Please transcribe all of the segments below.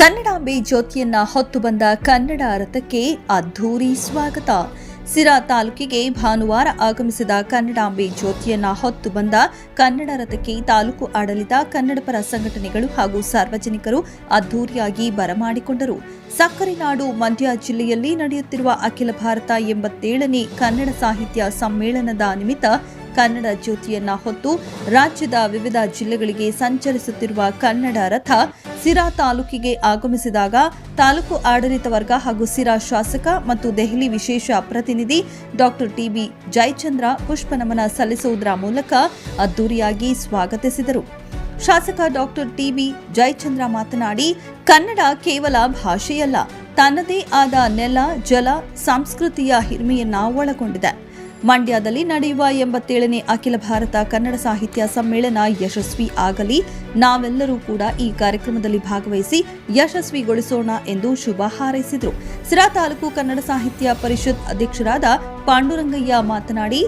ಕನ್ನಡಾಂಬೆ ಜ್ಯೋತಿಯನ್ನ ಹೊತ್ತು ಬಂದ ಕನ್ನಡ ರಥಕ್ಕೆ ಅದ್ಧೂರಿ ಸ್ವಾಗತ. ಸಿರಾ ತಾಲೂಕಿಗೆ ಭಾನುವಾರ ಆಗಮಿಸಿದ ಕನ್ನಡಾಂಬೆ ಜ್ಯೋತಿಯನ್ನ ಹೊತ್ತು ಬಂದ ಕನ್ನಡ ರಥಕ್ಕೆ ತಾಲೂಕು ಆಡಳಿತ, ಕನ್ನಡಪರ ಸಂಘಟನೆಗಳು ಹಾಗೂ ಸಾರ್ವಜನಿಕರು ಅದ್ಧೂರಿಯಾಗಿ ಬರಮಾಡಿಕೊಂಡರು. ಸಕ್ಕರೆ ನಾಡು, ಮಂಡ್ಯ ಜಿಲ್ಲೆಯಲ್ಲಿ ನಡೆಯುತ್ತಿರುವ ಅಖಿಲ ಭಾರತ ಎಂಬತ್ತೇಳನೇ ಕನ್ನಡ ಸಾಹಿತ್ಯ ಸಮ್ಮೇಳನದ ನಿಮಿತ್ತ ಕನ್ನಡ ಜ್ಯೋತಿಯನ್ನ ಹೊತ್ತು ರಾಜ್ಯದ ವಿವಿಧ ಜಿಲ್ಲೆಗಳಿಗೆ ಸಂಚರಿಸುತ್ತಿರುವ ಕನ್ನಡ ರಥ ಸಿರಾ ತಾಲೂಕಿಗೆ ಆಗಮಿಸಿದಾಗ ತಾಲೂಕು ಆಡಳಿತ ವರ್ಗ ಹಾಗೂ ಸಿರಾ ಶಾಸಕ ಮತ್ತು ದೆಹಲಿ ವಿಶೇಷ ಪ್ರತಿನಿಧಿ ಡಾಕ್ಟರ್ ಟಿಬಿ ಜಯಚಂದ್ರ ಪುಷ್ಪನಮನ ಸಲ್ಲಿಸುವುದರ ಮೂಲಕ ಅದ್ದೂರಿಯಾಗಿ ಸ್ವಾಗತಿಸಿದರು. ಶಾಸಕ ಡಾಕ್ಟರ್ ಟಿಬಿ ಜಯಚಂದ್ರ ಮಾತನಾಡಿ, ಕನ್ನಡ ಕೇವಲ ಭಾಷೆಯಲ್ಲ, ತನ್ನದೇ ಆದ ನೆಲ, ಜಲ, ಸಂಸ್ಕೃತಿಯ ಹಿರಿಮೆಯನ್ನ ಒಳಗೊಂಡಿದೆ. ಮಂಡ್ಯದಲ್ಲಿ ನಡೆಯುವ ಎಂಬತ್ತೇಳನೇ ಅಖಿಲ ಭಾರತ ಕನ್ನಡ ಸಾಹಿತ್ಯ ಸಮ್ಮೇಳನ ಯಶಸ್ವಿ ಆಗಲಿ. ನಾವೆಲ್ಲರೂ ಕೂಡ ಈ ಕಾರ್ಯಕ್ರಮದಲ್ಲಿ ಭಾಗವಹಿಸಿ ಯಶಸ್ವಿಗೊಳಿಸೋಣ ಎಂದು ಶುಭ ಹಾರೈಸಿದರು. ಸಿರಾ ತಾಲೂಕು ಕನ್ನಡ ಸಾಹಿತ್ಯ ಪರಿಷತ್ ಅಧ್ಯಕ್ಷರಾದ ಪಾಂಡುರಂಗಯ್ಯ ಮಾತನಾಡಿ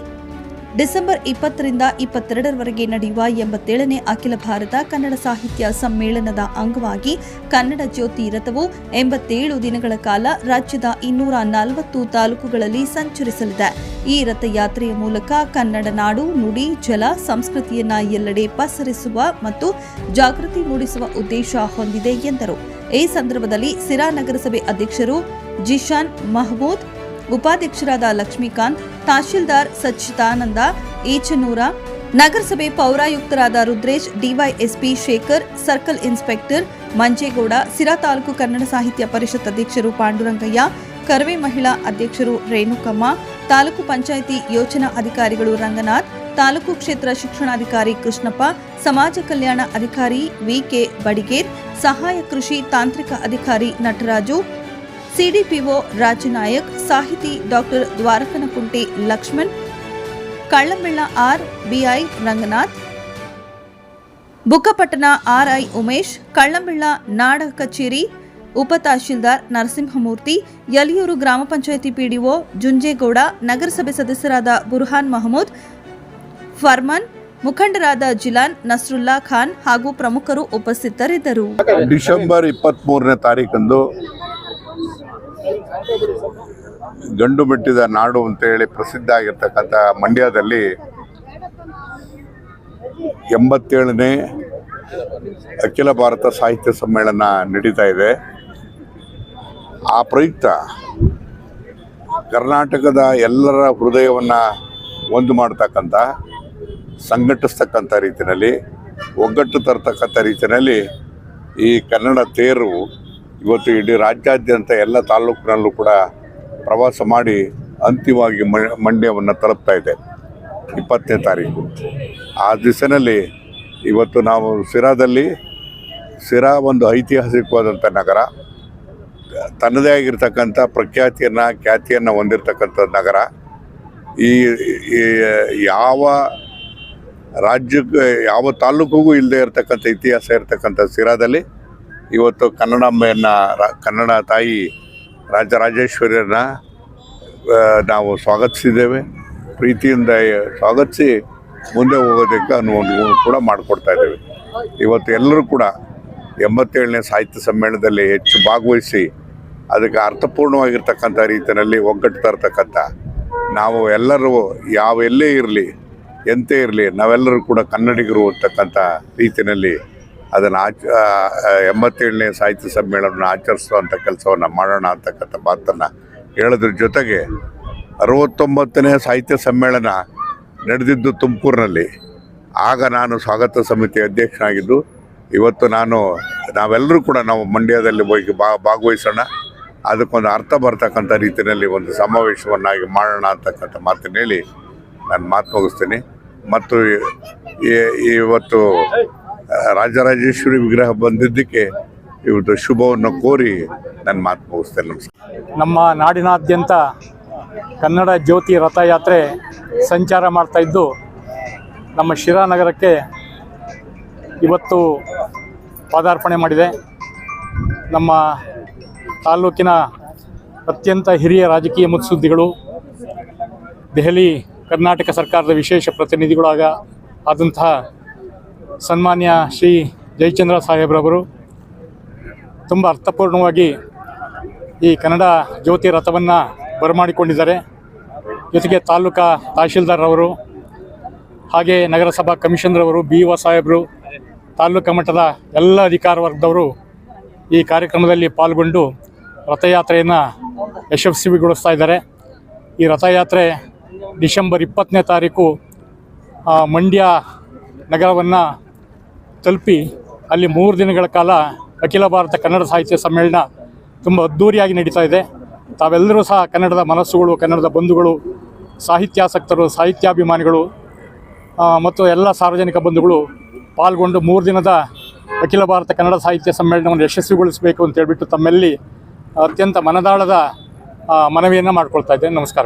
ಡಿಸೆಂಬರ್ ಇಪ್ಪತ್ತರಿಂದ ಇಪ್ಪತ್ತೆರಡರವರೆಗೆ ನಡೆಯುವ ಎಂಬತ್ತೇಳನೇ ಅಖಿಲ ಭಾರತ ಕನ್ನಡ ಸಾಹಿತ್ಯ ಸಮ್ಮೇಳನದ ಅಂಗವಾಗಿ ಕನ್ನಡ ಜ್ಯೋತಿ ರಥವು ಎಂಬತ್ತೇಳು ದಿನಗಳ ಕಾಲ ರಾಜ್ಯದ ಇನ್ನೂರ ನಲವತ್ತು ತಾಲೂಕುಗಳಲ್ಲಿ ಸಂಚರಿಸಲಿದೆ. ಈ ರಥಯಾತ್ರೆಯ ಮೂಲಕ ಕನ್ನಡ ನಾಡು, ನುಡಿ, ಜಲ, ಸಂಸ್ಕೃತಿಯನ್ನ ಎಲ್ಲೆಡೆ ಪಸರಿಸುವ ಮತ್ತು ಜಾಗೃತಿ ಮೂಡಿಸುವ ಉದ್ದೇಶ ಹೊಂದಿದೆ ಎಂದರು. ಈ ಸಂದರ್ಭದಲ್ಲಿ ಸಿರಾ ನಗರಸಭೆ ಅಧ್ಯಕ್ಷರು ಜಿಶಾನ್ ಮಹಮೂದ್ ಉಪಾಧ್ಯಕ್ಷರಾದ ಲಕ್ಷ್ಮೀಕಾಂತ್, ತಹಶೀಲ್ದಾರ್ ಸಚ್ಚಿತಾನಂದ ಏಚನೂರ ನಗರಸಭೆ ಪೌರಾಯುಕ್ತರಾದ Rudresh, DySP Shekhar, circle inspector Manjegowda, Sira taluk Kannada Sahitya Parishat ಅಧ್ಯಕ್ಷರು ಪಾಂಡುರಂಗಯ್ಯ, ಕರ್ವೆ ಮಹಿಳಾ ಅಧ್ಯಕ್ಷರು ರೇಣುಕಮ್ಮ, ತಾಲೂಕು ಪಂಚಾಯಿತಿ ಯೋಜನಾ ಅಧಿಕಾರಿಗಳು ರಂಗನಾಥ್, ತಾಲೂಕು ಕ್ಷೇತ್ರ ಶಿಕ್ಷಣಾಧಿಕಾರಿ ಕೃಷ್ಣಪ್ಪ, ಸಮಾಜ ಕಲ್ಯಾಣ ಅಧಿಕಾರಿ ವಿಕೆ ಬಡಿಗೇರ್, ಸಹಾಯ ಕೃಷಿ ತಾಂತ್ರಿಕ ಅಧಿಕಾರಿ ನಟರಾಜು ಸಿಡಿಪಿಒ ರಾಜನಾಯಕ್ ಸಾಹಿತಿ doctor Dwarakanakunti Lakshman, Kallambella R, BI Ranganath, Bukkapatna RI Umesh, Kallambella ನಾಡ ಕಚೇರಿ, ಉಪ ತಹಶೀಲ್ದಾರ್ ನರಸಿಂಹಮೂರ್ತಿ, ಯಲಿಯೂರು ಗ್ರಾಮ ಪಂಚಾಯಿತಿ ಪಿಡಿಒ ಜುಂಜೇಗೌಡ, ನಗರಸಭೆ ಸದಸ್ಯರಾದ ಬುರ್ಹಾನ್ ಮಹಮೂದ್, ಫರ್ಮನ್, ಮುಖಂಡರಾದ ಜಿಲಾನ್ ನಸ್ರುಲ್ಲಾ ಖಾನ್ ಹಾಗೂ ಪ್ರಮುಖರು ಉಪಸ್ಥಿತರಿದ್ದರು. ಡಿಸೆಂಬರ್ ಇಪ್ಪತ್ತ್ ಮೂರನೇ ತಾರೀಕಂದು ಗಂಡು ಬಿಟ್ಟಿದ ನಾಡು ಅಂತ ಹೇಳಿ ಪ್ರಸಿದ್ಧ ಆಗಿರ್ತಕ್ಕಂಥ ಮಂಡ್ಯದಲ್ಲಿ ಎಂಬತ್ತೇಳನೇ ಅಖಿಲ ಭಾರತ ಸಾಹಿತ್ಯ ಸಮ್ಮೇಳನ ನಡೀತಾ ಇದೆ. ಆ ಪ್ರಯುಕ್ತ ಕರ್ನಾಟಕದ ಎಲ್ಲರ ಹೃದಯವನ್ನು ಒಂದು ಮಾಡ್ತಕ್ಕಂಥ, ಸಂಘಟಿಸ್ತಕ್ಕಂಥ ರೀತಿಯಲ್ಲಿ, ಒಗ್ಗಟ್ಟು ತರ್ತಕ್ಕಂಥ ರೀತಿಯಲ್ಲಿ ಈ ಕನ್ನಡ ತೇರು ಇವತ್ತು ಇಡೀ ರಾಜ್ಯಾದ್ಯಂತ ಎಲ್ಲ ತಾಲೂಕಿನಲ್ಲೂ ಕೂಡ ಪ್ರವಾಸ ಮಾಡಿ ಅಂತಿಮವಾಗಿ ಮಂಡ್ಯವನ್ನು ತಲುಪ್ತಾ ಇದೆ. ಇಪ್ಪತ್ತನೇ ತಾರೀಕು. ಆ ದಿವಸನಲ್ಲಿ ಇವತ್ತು ನಾವು ಸಿರಾದಲ್ಲಿ, ಸಿರಾ ಒಂದು ಐತಿಹಾಸಿಕವಾದಂಥ ನಗರ. ತನ್ನದೇ ಆಗಿರ್ತಕ್ಕಂಥ ಪ್ರಖ್ಯಾತಿಯನ್ನು, ಖ್ಯಾತಿಯನ್ನು ಹೊಂದಿರತಕ್ಕಂಥ ನಗರ. ಈ ಈ, ಯಾವ ರಾಜ್ಯಕ್ಕೆ, ಯಾವ ತಾಲೂಕಿಗೂ ಇಲ್ಲದೆ ಇರತಕ್ಕಂಥ ಇತಿಹಾಸ ಇರತಕ್ಕಂಥ ಸಿರಾದಲ್ಲಿ ಇವತ್ತು ಕನ್ನಡಾಂಬೆಯನ್ನು ಕನ್ನಡ ತಾಯಿ ರಾಜರಾಜೇಶ್ವರಿಯನ್ನ ನಾವು ಸ್ವಾಗತಿಸಿದ್ದೇವೆ. ಪ್ರೀತಿಯಿಂದ ಸ್ವಾಗತಿಸಿ ಮುಂದೆ ಹೋಗೋದಕ್ಕೆ ಅನುವು ಕೂಡ ಮಾಡಿಕೊಡ್ತಾ ಇದ್ದೇವೆ. ಇವತ್ತು ಎಲ್ಲರೂ ಕೂಡ ಎಂಬತ್ತೇಳನೇ ಸಾಹಿತ್ಯ ಸಮ್ಮೇಳನದಲ್ಲಿ ಹೆಚ್ಚು ಭಾಗವಹಿಸಿ ಅದಕ್ಕೆ ಅರ್ಥಪೂರ್ಣವಾಗಿರ್ತಕ್ಕಂಥ ರೀತಿಯಲ್ಲಿ ಒಗ್ಗಟ್ಟು ತರ್ತಕ್ಕಂಥ ನಾವು ಎಲ್ಲರೂ ಯಾವ ಎಲ್ಲೇ ಇರಲಿ, ಎಂತೇ ಇರಲಿ, ನಾವೆಲ್ಲರೂ ಕೂಡ ಕನ್ನಡಿಗರು ಅಂತಕ್ಕಂಥ ರೀತಿಯಲ್ಲಿ ಅದನ್ನು ಆಚ ಎಂಬತ್ತೇಳನೇ ಸಾಹಿತ್ಯ ಸಮ್ಮೇಳನವನ್ನು ಆಚರಿಸುವಂಥ ಕೆಲಸವನ್ನು ಮಾಡೋಣ ಅಂತಕ್ಕಂಥ ಮಾತನ್ನು ಹೇಳೋದ್ರ ಜೊತೆಗೆ ಅರವತ್ತೊಂಬತ್ತನೇ ಸಾಹಿತ್ಯ ಸಮ್ಮೇಳನ ನಡೆದಿದ್ದು ತುಮಕೂರಿನಲ್ಲಿ. ಆಗ ನಾನು ಸ್ವಾಗತ ಸಮಿತಿ ಅಧ್ಯಕ್ಷನಾಗಿದ್ದು, ಇವತ್ತು ನಾನು, ನಾವೆಲ್ಲರೂ ಕೂಡ ನಾವು ಮಂಡ್ಯದಲ್ಲಿ ಹೋಗಿ ಬಾ, ಭಾಗವಹಿಸೋಣ. ಅದಕ್ಕೊಂದು ಅರ್ಥ ಬರ್ತಕ್ಕಂಥ ರೀತಿಯಲ್ಲಿ ಒಂದು ಸಮಾವೇಶವನ್ನಾಗಿ ಮಾಡೋಣ ಅಂತಕ್ಕಂಥ ಮಾತನ್ನು ಹೇಳಿ ನಾನು ಮಾತು ಮುಗಿಸ್ತೀನಿ. ಮತ್ತು ಇವತ್ತು ರಾಜರಾಜೇಶ್ವರಿ ವಿಗ್ರಹ ಬಂದಿದ್ದಕ್ಕೆ ಇವತ್ತು ಶುಭವನ್ನು ಕೋರಿ ನನ್ನ ಮಾತು ಮುಗಿಸ್ತೇನೆ, ನಮಸ್ಕಾರ. ನಮ್ಮ ನಾಡಿನಾದ್ಯಂತ ಕನ್ನಡ ಜ್ಯೋತಿ ರಥಯಾತ್ರೆ ಸಂಚಾರ ಮಾಡ್ತಾ ಇದ್ದು, ನಮ್ಮ ಶಿರಾ ನಗರಕ್ಕೆ ಇವತ್ತು ಪಾದಾರ್ಪಣೆ ಮಾಡಿದೆ. ನಮ್ಮ ತಾಲ್ಲೂಕಿನ ಅತ್ಯಂತ ಹಿರಿಯ ರಾಜಕೀಯ ಮುತ್ಸುದ್ದಿಗಳು, ದೆಹಲಿ ಕರ್ನಾಟಕ ಸರ್ಕಾರದ ವಿಶೇಷ ಪ್ರತಿನಿಧಿಗಳಾಗ ಆದಂತಹ ಸನ್ಮಾನ್ಯ ಶ್ರೀ ಜಯಚಂದ್ರ ಸಾಹೇಬ್ರವರು ತುಂಬ ಅರ್ಥಪೂರ್ಣವಾಗಿ ಈ ಕನ್ನಡ ಜ್ಯೋತಿ ರಥವನ್ನು ಬರಮಾಡಿಕೊಂಡಿದ್ದಾರೆ. ಜೊತೆಗೆ ತಾಲೂಕಾ ತಹಶೀಲ್ದಾರ್ರವರು ಹಾಗೆ ನಗರಸಭಾ ಕಮಿಷನ್ರವರು ಬಿ ಒ ಸಾಹೇಬರು, ತಾಲೂಕು ಮಟ್ಟದ ಎಲ್ಲ ಅಧಿಕಾರ ವರ್ಗದವರು ಈ ಕಾರ್ಯಕ್ರಮದಲ್ಲಿ ಪಾಲ್ಗೊಂಡು ರಥಯಾತ್ರೆಯನ್ನು ಯಶಸ್ವಿಗೊಳಿಸ್ತಾ ಇದ್ದಾರೆ. ಈ ರಥಯಾತ್ರೆ ಡಿಸೆಂಬರ್ ಇಪ್ಪತ್ತನೇ ತಾರೀಕು ಮಂಡ್ಯ ನಗರವನ್ನು ತಲುಪಿ ಅಲ್ಲಿ ಮೂರು ದಿನಗಳ ಕಾಲ ಅಖಿಲ ಭಾರತ ಕನ್ನಡ ಸಾಹಿತ್ಯ ಸಮ್ಮೇಳನ ತುಂಬ ಅದ್ಧೂರಿಯಾಗಿ ನಡೀತಾ ಇದೆ. ತಾವೆಲ್ಲರೂ ಸಹ ಕನ್ನಡದ ಮನಸ್ಸುಗಳು, ಕನ್ನಡದ ಬಂಧುಗಳು, ಸಾಹಿತ್ಯಾಸಕ್ತರು, ಸಾಹಿತ್ಯಾಭಿಮಾನಿಗಳು ಮತ್ತು ಎಲ್ಲ ಸಾರ್ವಜನಿಕ ಬಂಧುಗಳು ಪಾಲ್ಗೊಂಡು ಮೂರು ದಿನದ ಅಖಿಲ ಭಾರತ ಕನ್ನಡ ಸಾಹಿತ್ಯ ಸಮ್ಮೇಳನವನ್ನು ಯಶಸ್ವಿಗೊಳಿಸಬೇಕು ಅಂತ ಹೇಳ್ಬಿಟ್ಟು ತಮ್ಮಲ್ಲಿ ಅತ್ಯಂತ ಮನದಾಳದ ಮನವಿಯನ್ನು ಮಾಡ್ಕೊಳ್ತಾ ಇದ್ದೇನೆ. ನಮಸ್ಕಾರ.